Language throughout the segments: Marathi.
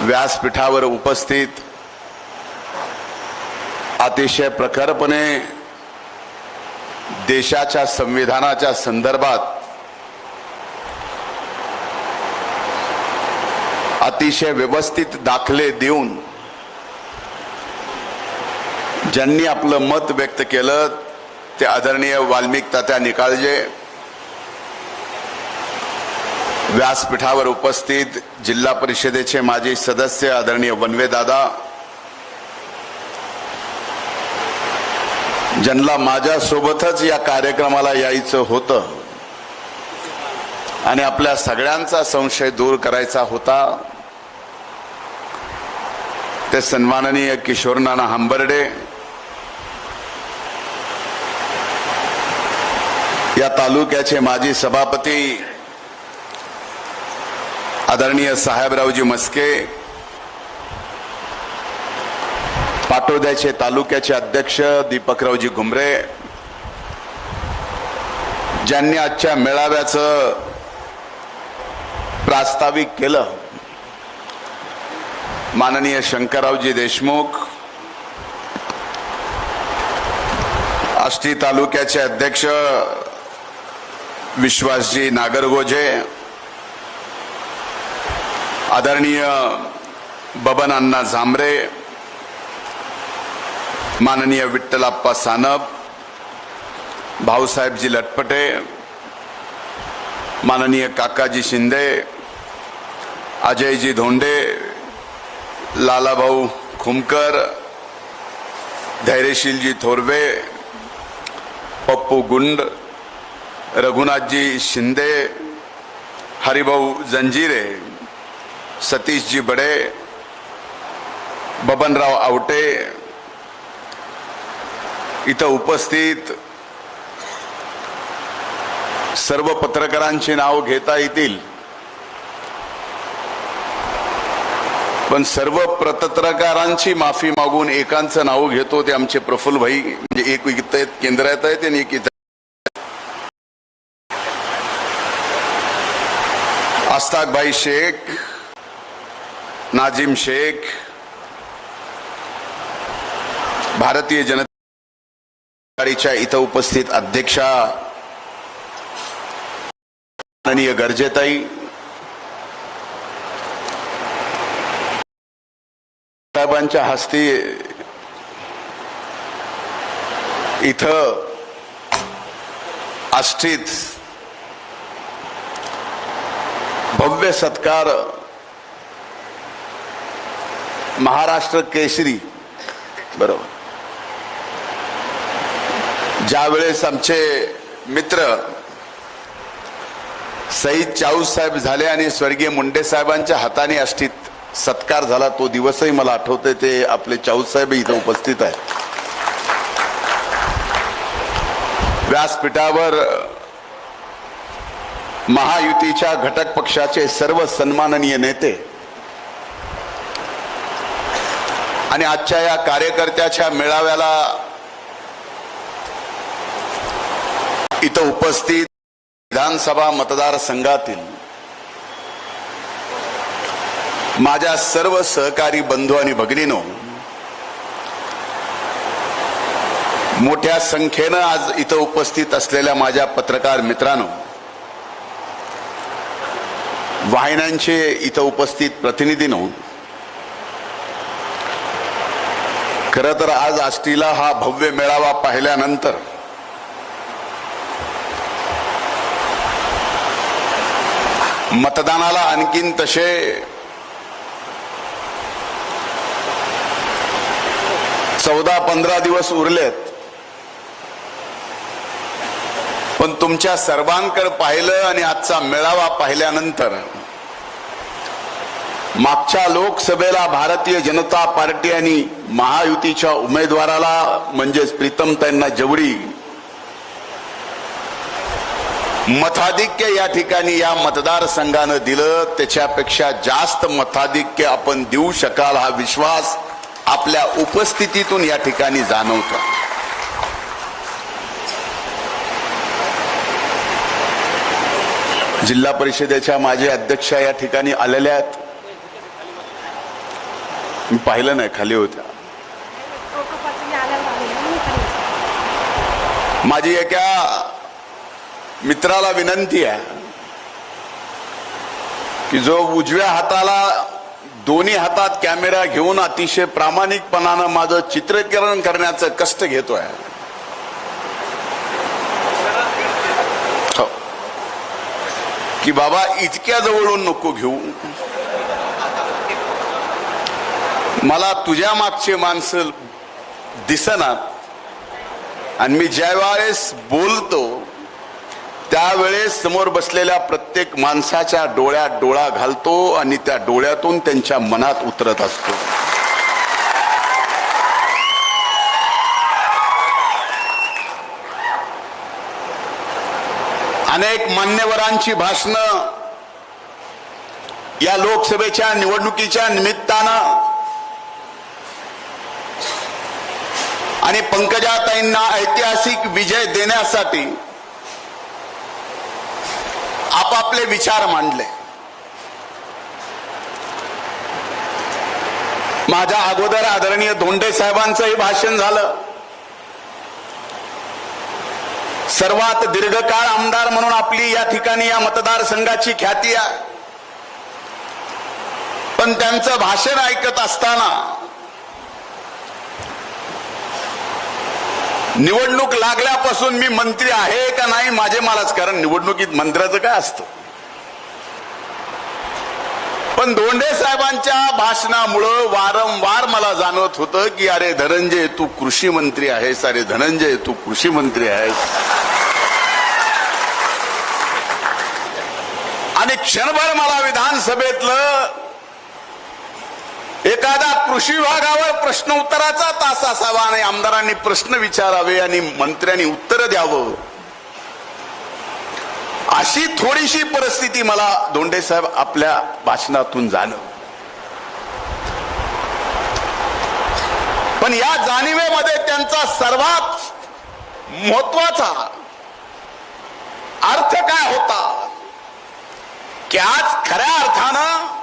व्यासपीठावर उपस्थित अतिशय प्रखरपणे देशाच्या संविधानाच्या संदर्भात अतिशय व्यवस्थित दाखले देऊन ज्यांनी आपलं मत व्यक्त केलं ते आदरणीय वाल्मिक तात्या निकाळजे व्यासपीठावर उपस्थित जिल्हा परिषदेचे माजी सदस्य आदरणीय वनवे दादा ज्यांना माझ्यासोबतच या कार्यक्रमाला यायचं होतं आणि आपल्या सगळ्यांचा संशय दूर करायचा होता ते सन्माननीय किशोर नाना हंबर्डे या तालुक्याचे माजी सभापती आदरणीय साहेबरावजी मस्के पाटोद्याचे तालुक्याचे अध्यक्ष दीपकरावजी घुमरे ज्यांनी आजच्या मेळाव्याचं प्रास्ताविक केलं माननीय शंकररावजी देशमुख आष्टी तालुक्याचे अध्यक्ष विश्वासजी नागरगोजे आदरणीय बबन अण्णा झांबरे माननीय विठ्ठलाप्पा सानप भाऊसाहेबजी लटपटे माननीय काकाजी शिंदे अजयजी धोंडे लालाभाऊ खुमकर धैर्यशीलजी थोरवे पप्पू गुंड रघुनाथजी शिंदे हरिभाऊ जंजिरे सतीशजी बडे बबनराव आवटे इथं उपस्थित सर्व पत्रकारांची नाव घेता येतील. पण सर्व पत्रकारांची माफी मागून एकांचं नाव घेतो ते आमचे प्रफुल्ल भाई म्हणजे एक इथं आहेत, केंद्रात आहेत आणि एक इथं आस्ताक भाई शेख नाजिम शेख भारतीय जनता इथं उपस्थित अध्यक्षा माननीय गरजेताई साहेबांच्या हस्ते इथं आष्टीत भव्य सत्कार महाराष्ट्र केसरी. बरोबर. ज्या वेळेस आमचे मित्र सईद चाऊस साहेब झाले आणि स्वर्गीय मुंडे साहेबांच्या हाताने अष्टीत सत्कार झाला तो दिवसही मला आठवते ते आपले चाऊस साहेब इथं उपस्थित आहेत. व्यासपीठावर महायुतीच्या घटक पक्षाचे सर्व सन्माननीय नेते आणि आजच्या या कार्यकर्त्याच्या मेळाव्याला इथं उपस्थित विधानसभा मतदारसंघातील माझ्या सर्व सहकारी बंधू आणि भगिनीनो मोठ्या संख्येनं आज इथं उपस्थित असलेल्या माझ्या पत्रकार मित्रांनो वाहिन्यांचे इथं उपस्थित प्रतिनिधीनो खर तर आज आष्टीला हा भव्य मेळावा पाहिल्यानंतर मतदानाला आणखीन तसे चौदा पंधरा दिवस उरलेत. पण तुमच्या सर्वांकडे पाहिलं आणि आजचा मेळावा पाहिल्यानंतर मागच्या लोकसभेला भारतीय जनता पार्टी आणि महायुतीच्या उमेदवाराला म्हणजेच प्रीतम त्यांना जेवढी मताधिक्य या ठिकाणी या मतदारसंघानं दिलं त्याच्यापेक्षा जास्त मताधिक्य आपण देऊ शकाल हा विश्वास आपल्या उपस्थितीतून या ठिकाणी जाणवतो. जिल्हा परिषदेच्या माझे अध्यक्ष या ठिकाणी आलेल्या आहेत. मी पाहिलं नाही खाली होत्या. माझी एका मित्राला विनंती आहे की जो उजव्या हाताला दोन्ही हातात कॅमेरा घेऊन अतिशय प्रामाणिकपणानं माझं चित्रीकरण करण्याचं कष्ट घेतोय. हो. की बाबा इतक्या जवळून नको घेऊ. मला तुझ्या मागचे माणसं दिसनात. आणि मी ज्या वेळेस बोलतो त्यावेळेस समोर बसलेल्या प्रत्येक माणसाच्या डोळ्यात डोळा घालतो आणि त्या डोळ्यातून त्यांच्या मनात उतरत असतो. अनेक मान्यवरांची भाषणं या लोकसभेच्या निवडणुकीच्या निमित्तानं आणि पंकजाताईंना ऐतिहासिक विजय देण्यासाठी आपापले विचार मांडले. माझ्या अगोदर आदरणीय धोंडे साहेबांचंही भाषण झालं. सर्वात दीर्घकाळ आमदार म्हणून आपली या ठिकाणी या मतदारसंघाची ख्याती आहे. पण त्यांचं भाषण ऐकत असताना निवडणूक लागल्यापासून मी मंत्री आहे का नाही माझे मलाच कारण निवडणुकीत मंत्र्याचं काय असतं? पण धोंडे साहेबांच्या भाषणामुळं वारंवार मला जाणवत होतं की अरे धनंजय तू कृषी मंत्री आहेस. अरे धनंजय तू कृषी मंत्री आहेस. आणि क्षणभर मला विधानसभेतलं एखादा कृषी विभागावर प्रश्न उत्तराचा तास असावा आणि आमदारांनी प्रश्न विचारावे आणि मंत्र्यांनी उत्तर द्यावं. अशी थोडीशी परिस्थिती मला धोंडे साहेब आपल्या भाषणातून जाणव. पण या जाणीवेमध्ये त्यांचा सर्वात महत्त्वाचा अर्थ काय होता? की आज खऱ्या अर्थानं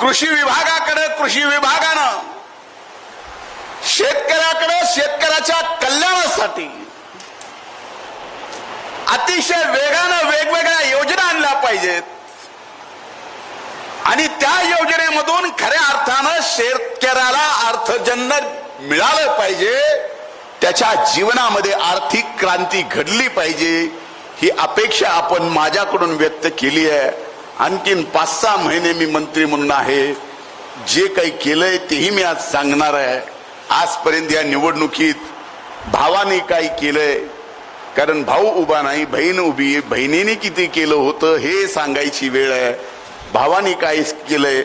कृषी विभागाकडे कृषी विभागानं शेतकऱ्याकडे शेतकऱ्याच्या कल्याणासाठी अतिशय वेगानं वेगवेगळ्या योजना आणल्या पाहिजेत. आणि त्या योजनेमधून खऱ्या अर्थानं शेतकऱ्याला अर्थजन्य मिळालं पाहिजे. त्याच्या जीवनामध्ये आर्थिक क्रांती घडली पाहिजे. ही अपेक्षा आपण माझ्याकडून व्यक्त केली आहे. आणखीन पाच सहा महिने मी मंत्री म्हणून आहे. जे काही केलंय तेही मी आज सांगणार आहे. आजपर्यंत या निवडणुकीत भावाने काय केलंय कारण भाऊ उभा नाही बहीण उभी आहे बहिणीने किती केलं होतं हे सांगायची वेळ आहे. भावाने काय केलंय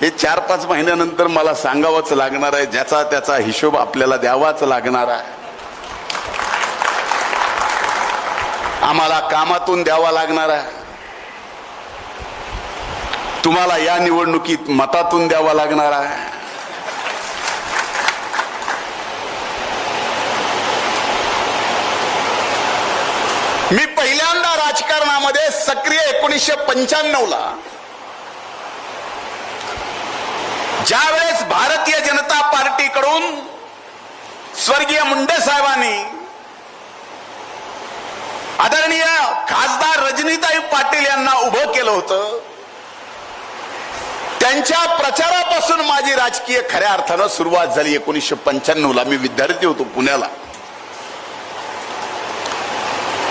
हे चार पाच महिन्यानंतर मला सांगावंच लागणार आहे ज्याचा त्याचा हिशोब आपल्याला द्यावाच लागणार आहे. आम्हाला कामातून द्यावा लागणार आहे. तुम्हाला या निवडणुकीत मतातून द्यावा लागणार आहे. मी पहिल्यांदा राजकारणामध्ये सक्रिय एकोणीसशे पंच्याण्णव ला ज्यावेळेस भारतीय जनता पार्टीकडून स्वर्गीय मुंडे साहेबांनी आदरणीय खासदार रजनीताई पाटील यांना उभं केलं होतं त्यांच्या प्रचारापासून माझी राजकीय खऱ्या अर्थानं सुरुवात झाली एकोणीसशे पंच्याण्णवला. मी विद्यार्थी होतो पुण्याला.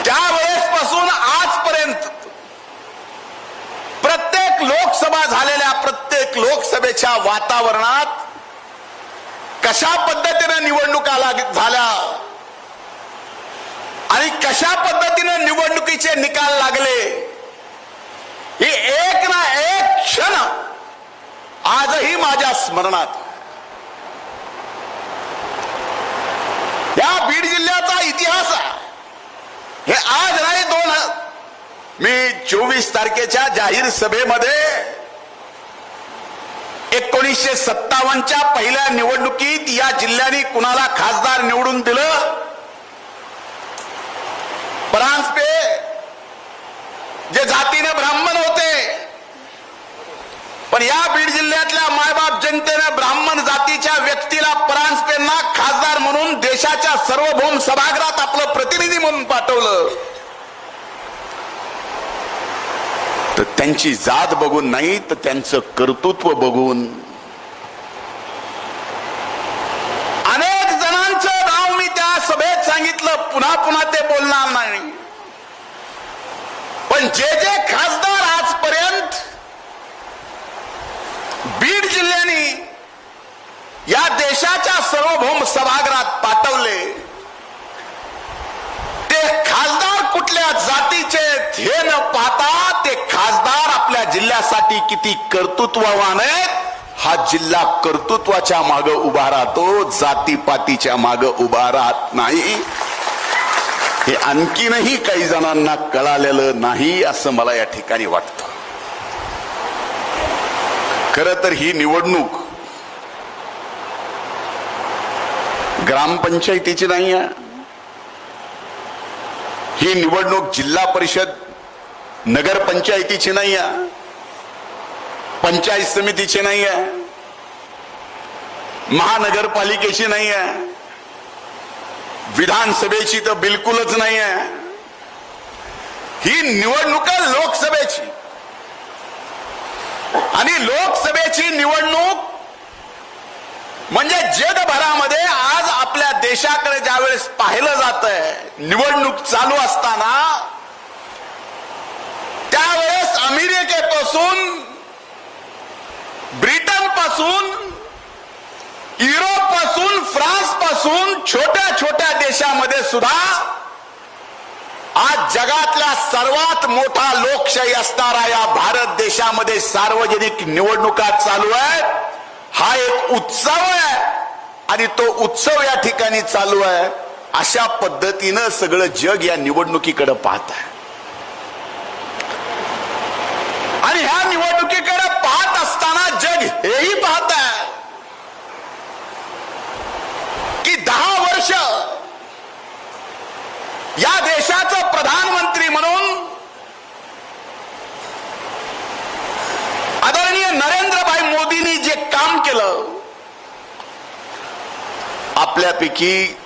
त्यावेळेस पासून आजपर्यंत प्रत्येक लोकसभा झालेल्या प्रत्येक लोकसभेच्या वातावरणात कशा पद्धतीने निवडणुका लाग- झाल्या आणि कशा पद्धतीने निवडणुकीचे निकाल लागले ही एक ना एक क्षण आजही माझ्या स्मरणात. या बीड जिल्ह्याचा इतिहास हे आज नाही दोन मी चोवीस तारखेच्या जाहीर सभेमध्ये एकोणीसशे सत्तावन्नच्या पहिल्या निवडणुकीत या जिल्ह्याने कुणाला खासदार निवडून दिलं? परांजपे जे जातीने ब्राह्मण आणि या बीड जिल्ह्यातल्या मायबाप जनतेने ब्राह्मण जातीच्या व्यक्तीला परांजपेंना खासदार म्हणून देशाच्या सार्वभौम सभागृहात आपलं प्रतिनिधी म्हणून पाठवलं. तर त्यांची जात बघून नाही तर त्यांचं कर्तृत्व बघून. अनेक जणांचं नाव मी त्या सभेत सांगितलं पुन्हा पुन्हा ते बोलणार नाही. पण जे जे खासदार आजपर्यंत किल्ल्याने या देशाच्या सार्वभौम सभागृहात पाठवले. ते खासदार कुठल्या जातीचे हे न पाहता ते खासदार आपल्या जिल्ह्यासाठी किती कर्तृत्ववान आहेत हा जिल्हा कर्तृत्वाच्या माग उभा राहतो जातीपातीच्या माग उभा राहत नाही. हे आणखीनही काही जणांना कळालेलं नाही असं मला या ठिकाणी वाटतं. खर तर ही निवडणूक ग्रामपंचायतीची नाही आहे. ही निवडणूक जिल्हा परिषद नगरपंचायतीची नाही आहे. पंचायत समितीची नाही आहे. महानगरपालिकेची नाही आहे. विधानसभेची तर बिलकुलच नाही आहे. ही निवडणुका लोकसभेची. आणि लोकसभेची निवडणूक म्हणजे जगभरामध्ये आज आपल्या देशाकडे ज्यावेळेस पाहिलं जात आहे निवडणूक चालू असताना त्यावेळेस अमेरिकेपासून ब्रिटनपासून युरोपपासून फ्रान्सपासून छोट्या छोट्या देशामध्ये सुद्धा आज जगातला सर्वात मोठा लोकशाही असणारा या भारत देशामध्ये सार्वजनिक निवडणुका चालू आहेत. हा एक उत्सव आहे आणि तो उत्सव या ठिकाणी चालू आहे. अशा पद्धतीनं सगळं जग या निवडणुकीकडे पाहत आहे. आणि ह्या निवडणुकीकडे पाहत असताना जग हेही पाहत आहे की दहा वर्ष या देशाचं प्रधानमंत्री म्हणून आदरणीय नरेंद्रभाई मोदींनी जे काम केलं आपल्यापैकी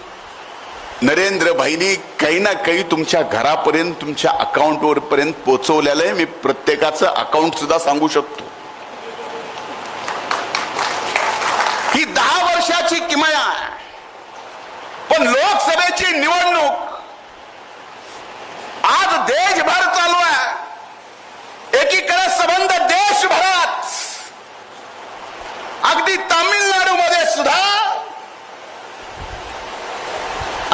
नरेंद्रभाईनी काही ना काही तुमच्या घरापर्यंत तुमच्या अकाउंटवर पर्यंत पोहोचवलेलं आहे. मी प्रत्येकाचं अकाउंट सुद्धा सांगू शकतो. ही दहा वर्षाची किमया आहे. पण लोकसभेची निवडणूक आज देशभर चालू आहे. एकीकडे संबंध देशभरात. अगदी तामिळनाडू मध्ये सुद्धा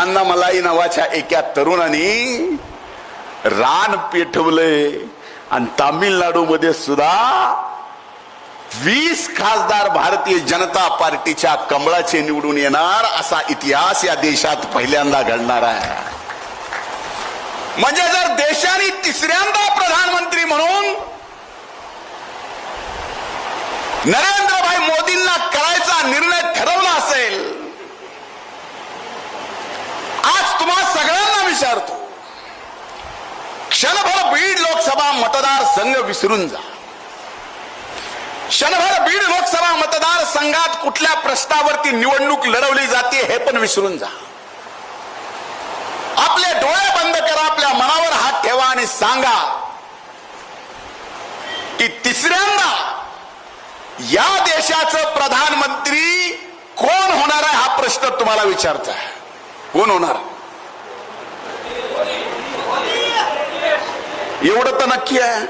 अन्नामलाई नावाच्या एका तरुणाने रान पेठवले आणि तामिळनाडू मध्ये सुद्धा वीस खासदार भारतीय जनता पार्टीच्या कमळाचे निवडून येणार असा इतिहास या देशात पहिल्यांदा घडणार आहे. म्हणजे जर देशाने तिसऱ्यांदा प्रधानमंत्री म्हणून नरेंद्रभाई मोदींना करायचा निर्णय ठरवला असेल आज तुम्हा सगळ्यांना विचारतो क्षणभर बीड लोकसभा मतदारसंघ विसरून जा. क्षणभर बीड लोकसभा मतदारसंघात कुठल्या प्रश्नावरती निवडणूक लढवली जाते हे पण विसरून जा. आपले डोळे बंद करा आपल्या मनावर हात ठेवा आणि सांगा की तिसऱ्यांदा या देशाचं प्रधानमंत्री कोण होणार आहे हा प्रश्न तुम्हाला विचारता कोण होणार? एवढं तर नक्की आहे.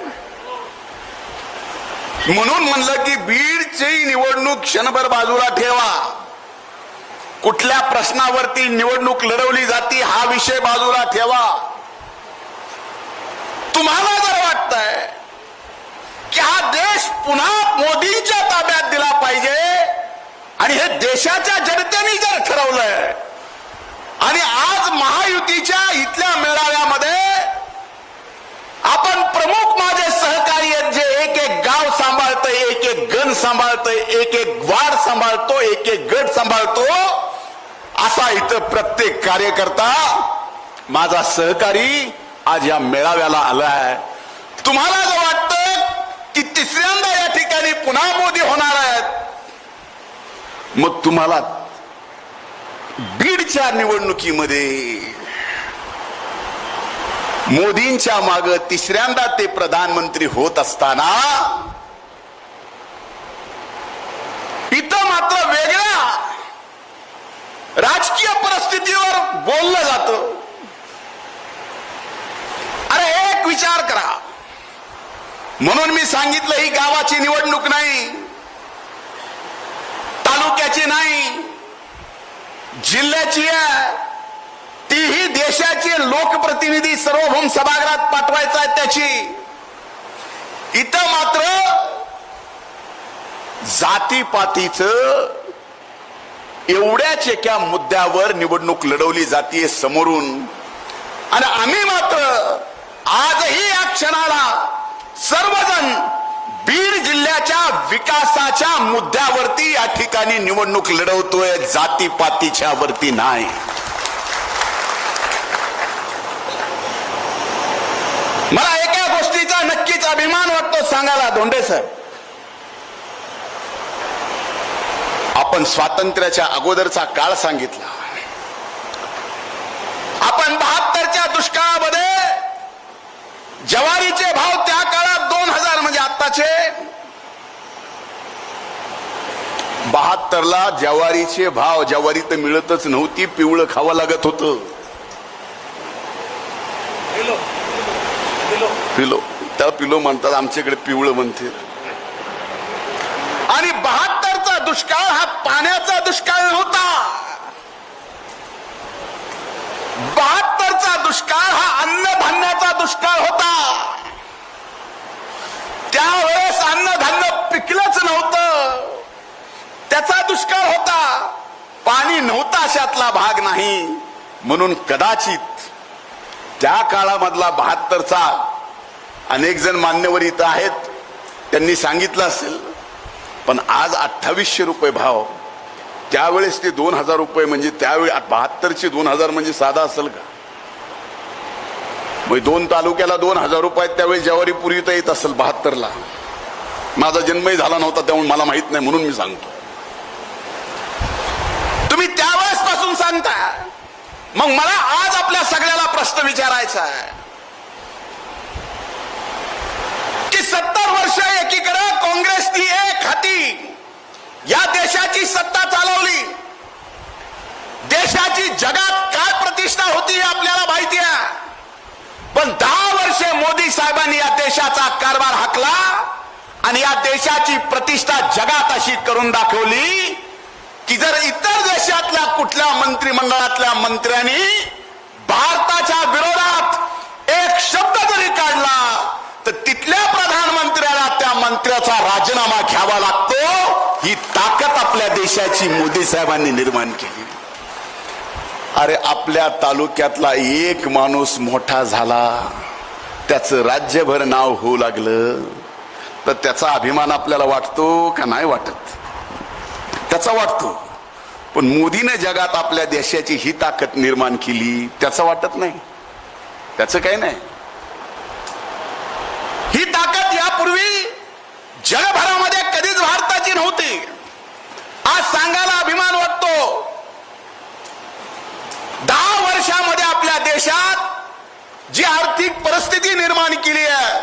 म्हणून म्हणलं की बीडची निवडणूक क्षणभर बाजूला ठेवा. कुठल्या प्रश्नावरती निवडणूक लढवली जाते हा विषय बाजूला ठेवा. तुम्हाला जर वाटतंय की हा देश पुन्हा मोदींच्या ताब्यात दिला पाहिजे आणि हे देशाच्या जनतेने जर ठरवलंय आणि आज महायुतीच्या इथल्या मेळाव्यामध्ये आपण प्रमुख माझे सहकारी आहेत जे एक एक गाव सांभाळतंय एक एक गण सांभाळतंय एक एक वार्ड सांभाळतो एक एक गट सांभाळतो असा इथं प्रत्येक कार्यकर्ता माझा सहकारी आज या मेळाव्याला आलाय तुम्हाला जर वाटतं की तिसऱ्यांदा या ठिकाणी पुन्हा मोदी होणार आहेत? मग तुम्हाला बीडच्या निवडणुकीमध्ये मोदींच्या माग तिसऱ्यांदा ते प्रधानमंत्री होत असताना इथं मात्र वेगळ्या राजकीय परिस्थितीवर बोललं जात अरे एक विचार करा. म्हणून मी सांगितलं ही गावाची निवडणूक नाही तालुक्याची नाही जिल्ह्याची आहे. तीही देशाचे लोकप्रतिनिधी सर्वभौम सभागृहात पाठवायचा आहे त्याची. इथं मात्र जातीपातीच एवढ्याच एका मुद्द्यावर निवडणूक लढवली जाते समोरून. आणि आम्ही मात्र आजही या क्षणाला सर्वजण बीड जिल्ह्याच्या विकासाच्या मुद्द्यावरती या ठिकाणी निवडणूक लढवतोय जातीपातीच्या वरती नाही. मला एका गोष्टीचा नक्कीच अभिमान वाटतो सांगायला धोंडे सर. आपण स्वातंत्र्याच्या अगोदरचा काळ सांगितला. आपण बहात्तरच्या दुष्काळ ज्वारीचे भाव त्या काळात दोन हजार म्हणजे आत्ताचे. बहात्तरला ज्वारीचे भाव ज्वारी तर मिळतच नव्हती पिवळं खावं लागत होतं. पिलो त्याला पिलो. म्हणतात आमच्याकडे पिवळं म्हणते. आणि बहात्तरचा दुष्काळ हा पाण्याचा दुष्काळ नव्हता. बहात्तरचा दुष्काळ हा अन्नधान्याचा दुष्काळ होता त्यावेळेस अन्नधान्य पिकलंच नव्हतं त्याचा दुष्काळ होता पाणी नव्हता अशातला भाग नाही. म्हणून कदाचित त्या काळामधला बहात्तरचा अनेक जण मान्यवर इथं आहेत. त्यांनी सांगितलं असेल पण आज अठ्ठावीसशे रुपये भाव. त्यावेळेस ते दोन हजार रुपये म्हणजे त्यावेळी बहात्तरचे दोन हजार म्हणजे साधा असेल का? मग दोन तालुक्याला दोन हजार रुपये त्यावेळी ज्यावारी पूर्वी येत असेल बहात्तरला. माझा जन्मही झाला नव्हता त्यामुळे मला माहीत नाही म्हणून मी सांगतो तुम्ही वाचून सांगता. मग मला आज आपल्या सगळ्याला प्रश्न विचारायचा आहे. की सत्तर वर्ष एकीकडे काँग्रेसनी एक हाती या देशाची सत्ता चालवली. देशाची जगात काय प्रतिष्ठा होती हे आपल्याला माहिती आहे. पण दहा वर्षे मोदी साहेबांनी या देशाचा कारभार हाकला आणि या देशाची प्रतिष्ठा जगात अशी करून दाखवली. की जर इतर देशातल्या कुठल्या मंत्रिमंडळातल्या मंत्र्यांनी भारताच्या विरोधात एक शब्द जरी काढला तर तिथल्या प्रधानमंत्र्याला त्या मंत्र्याचा राजीनामा घ्यावा लागतो. ही ताकद आपल्या देशाची मोदी साहेबांनी निर्माण केली. अरे आपल्या तालुक्यातला एक माणूस मोठा झाला त्याचं राज्यभर नाव होऊ लागलं तर त्याचा अभिमान आपल्याला वाटतो का नाही वाटत? त्याचा वाटतो. पण मोदीने जगात आपल्या देशाची ही ताकद निर्माण केली त्याचं वाटत नाही. त्याचं काही नाही. ही ताकद यापूर्वी जगभरामध्ये कधीच भारताची नव्हती. आज सांगायला अभिमान वाटतो. दहा वर्षामध्ये आपल्या देशात जी आर्थिक परिस्थिती निर्माण केली आहे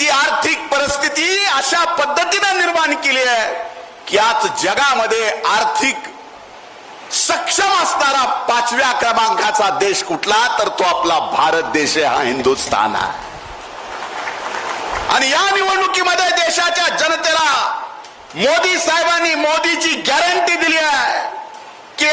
ती आर्थिक परिस्थिती अशा पद्धतीने निर्माण केली आहे की आज जगामध्ये आर्थिक सक्षम असणारा पाचव्या क्रमांकाचा देश कुठला तर तो आपला भारत देश आहे हा हिंदुस्थान आहे. आणि या निवडणुकीमध्ये देशाच्या जनतेला मोदी साहेबांनी मोदीची गॅरंटी दिली आहे की